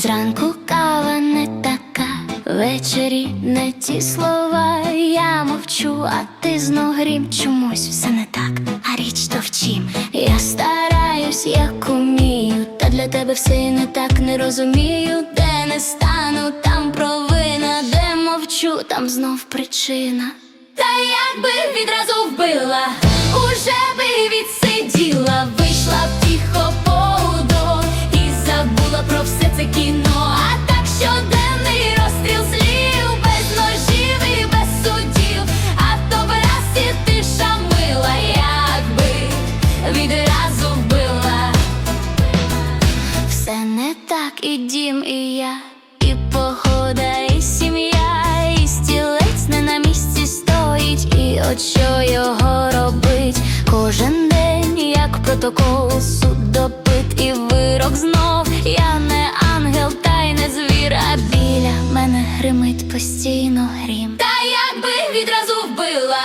Зранку кава не така, ввечері не ті слова. Я мовчу, а ти знов грім. Чомусь все не так, а річ то в вчим. Я стараюсь, як умію, та для тебе все і не так не розумію, де не стану, там провина, де мовчу, там знов причина. Та як би відразу вбила, уже би відсиділа. От що його робить кожен день, як протокол, суд допит і вирок знов. Я не ангел, та й не звір, а біля мене гримить постійно грім. Та якби відразу вбила,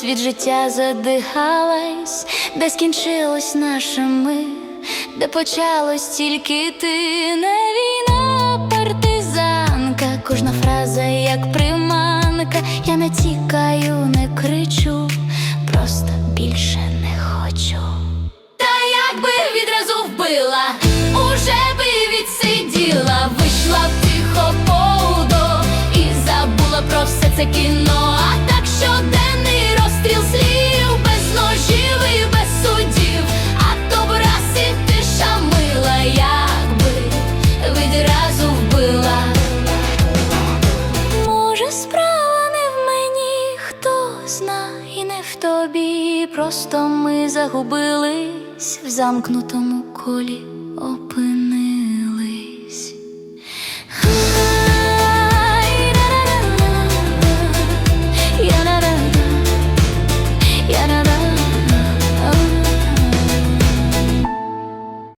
сперечалась, від життя задихалась, де скінчилось наше ми, де почалось тільки ти, не війна, партизанка, кожна фраза як приманка. Я не тікаю, не кричу, просто більше не хочу. Та якби відразу вбила, уже би відсиділа, вийшла б тихо в тобі. Просто ми загубились в замкнутому колі опин.